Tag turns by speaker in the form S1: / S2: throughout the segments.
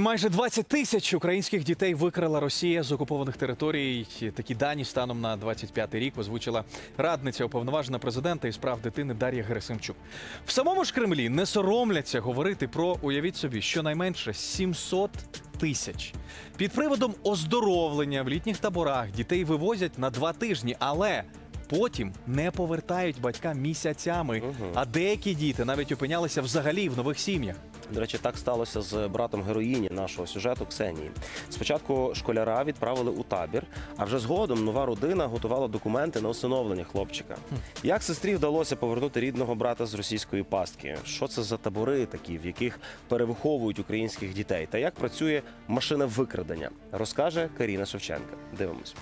S1: Майже 20 тисяч українських дітей викрала Росія з окупованих територій. Такі дані станом на 25 рік озвучила радниця уповноважена президента із прав дитини Дар'я Герасимчук. В самому ж Кремлі не соромляться говорити про уявіть собі, щонайменше 700 тисяч. Під приводом оздоровлення в літніх таборах дітей вивозять на два тижні, але. Потім не повертають батькам місяцями, а деякі діти навіть опинялися взагалі в нових сім'ях.
S2: До речі, так сталося з братом героїні нашого сюжету Ксенії. Спочатку школяра відправили у табір, а вже згодом нова родина готувала документи на усиновлення хлопчика. Як сестрі вдалося повернути рідного брата з російської пастки? Що це за табори такі, в яких перевиховують українських дітей? Та як працює машина викрадення? Розкаже Каріна Шевченка. Дивимось.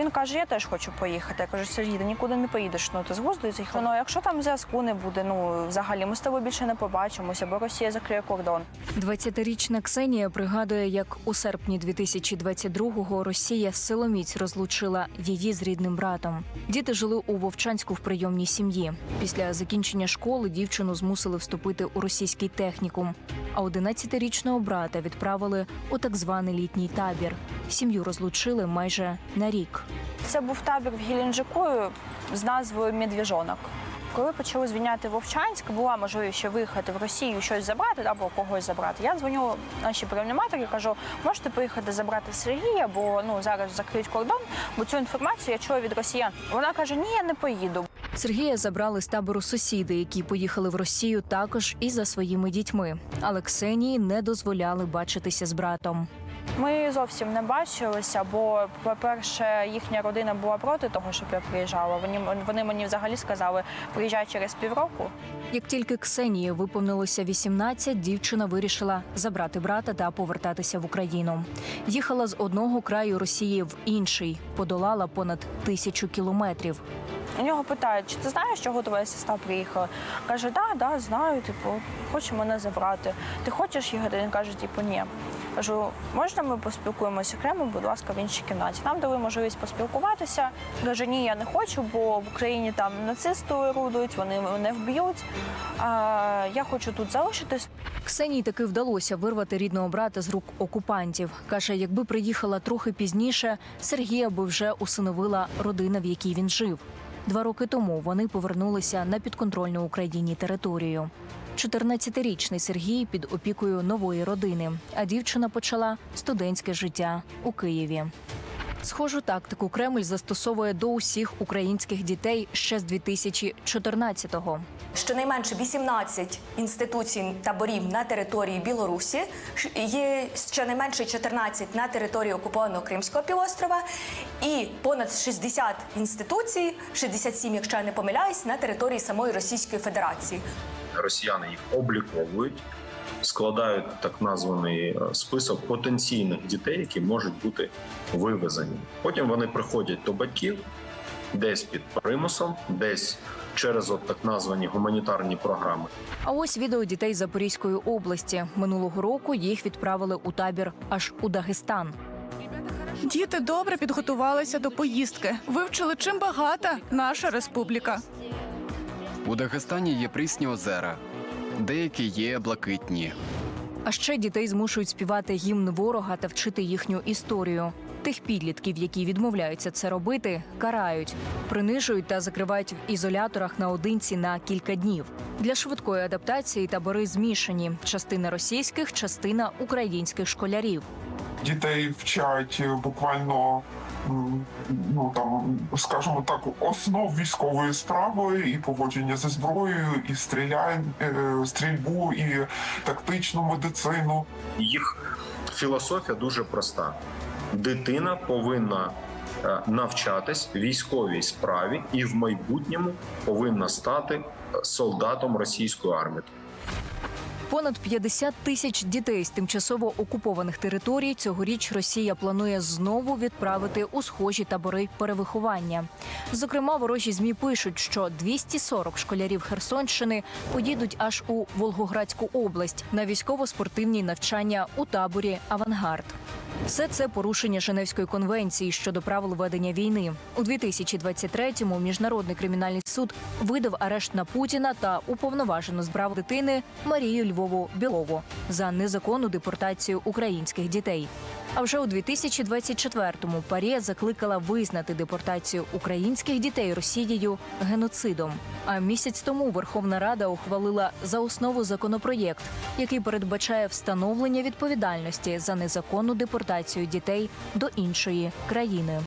S3: Він каже, я теж хочу поїхати. Я кажу, Сергій, ти нікуди не поїдеш. Ну ти з глузду. Ну якщо там зв'язку не буде, ну взагалі ми з тобою більше не побачимося, бо Росія закриє кордон.
S4: 20-річна Ксенія пригадує, як у серпні 2022-го Росія силоміць розлучила її з рідним братом. Діти жили у Вовчанську в прийомній сім'ї. Після закінчення школи дівчину змусили вступити у російський технікум. А 11-річного брата відправили у так званий літній табір. Сім'ю розлучили майже на рік.
S3: Це був табір в Геленджику з назвою Медвіжонок. Коли почали звільняти Вовчанськ, була можливість ще виїхати в Росію, щось забрати або когось забрати. Я дзвоню нашій прийомній кажу, можете поїхати забрати Сергія, бо ну зараз закриють кордон, бо цю інформацію я чула від росіян. Вона каже: Ні, я не поїду.
S4: Сергія забрали з табору сусіди, які поїхали в Росію також і за своїми дітьми. Але Ксенії не дозволяли бачитися з братом.
S3: Ми зовсім не бачилися, бо, по-перше, їхня родина була проти того, щоб я приїжджала. Вони, вони мені взагалі сказали, приїжджай через півроку.
S4: Як тільки Ксенії виповнилося 18, дівчина вирішила забрати брата та повертатися в Україну. Їхала з одного краю Росії в інший, подолала понад тисячу кілометрів.
S3: У нього питають, чи ти знаєш, чого твоя сестра приїхала? Каже, да, да, знаю, типу, хоче мене забрати. Ти хочеш їхати? Він каже, типу, ні. Кажу, можна ми поспілкуємося окремо, будь ласка, в іншій кімнаті. Нам дали можливість поспілкуватися. Каже, ні, я не хочу, бо в Україні там нацисти орудують, вони мене вб'ють. А, я хочу тут залишитись.
S4: Ксенії таки вдалося вирвати рідного брата з рук окупантів. Каже, якби приїхала трохи пізніше, Сергія би вже усиновила родина, в якій він жив. Два роки тому вони повернулися на підконтрольну Україні територію. 14-річний Сергій під опікою нової родини, а дівчина почала студентське життя у Києві. Схожу тактику Кремль застосовує до усіх українських дітей ще з 2014-го.
S5: Щонайменше 18 інституцій таборів на території Білорусі, є щонайменше 14 на території окупованого Кримського півострова і понад 60 інституцій, 67, якщо я не помиляюсь, на території самої Російської Федерації.
S6: Росіяни їх обліковують, складають так названий е, список потенційних дітей, які можуть бути вивезені. Потім вони приходять до батьків десь під примусом, десь через от так названі гуманітарні програми.
S4: А ось відео дітей Запорізької області. Минулого року їх відправили у табір аж у Дагестан.
S7: Діти добре підготувалися до поїздки. Вивчили, чим багата наша республіка.
S8: У Дагестані є прісні озера, деякі є блакитні.
S4: А ще дітей змушують співати гімн ворога та вчити їхню історію. Тих підлітків, які відмовляються це робити, карають, принижують та закривають в ізоляторах наодинці на кілька днів. Для швидкої адаптації табори змішані: частина російських, частина українських школярів.
S9: дітей вчать буквально м, ну там, скажімо так, основ військової справи і поводження зі зброєю, і стріляй, е, стрільбу, і тактичну медицину.
S6: Їх філософія дуже проста: дитина повинна е, навчатись військовій справі і в майбутньому повинна стати е, солдатом російської армії.
S4: Понад 50 тисяч дітей з тимчасово окупованих територій цьогоріч Росія планує знову відправити у схожі табори перевиховання. Зокрема, ворожі змі пишуть, що 240 школярів Херсонщини поїдуть аж у Волгоградську область на військово-спортивні навчання у таборі Авангард. Все це порушення Женевської конвенції щодо правил ведення війни. У 2023-му міжнародний кримінальний суд видав арешт на Путіна та уповноважену з прав дитини Марію Львову Білову за незаконну депортацію українських дітей. А вже у 2024-му Парія закликала визнати депортацію українських дітей Росією геноцидом. А місяць тому Верховна Рада ухвалила за основу законопроєкт, який передбачає встановлення відповідальності за незаконну депортацію дітей до іншої країни.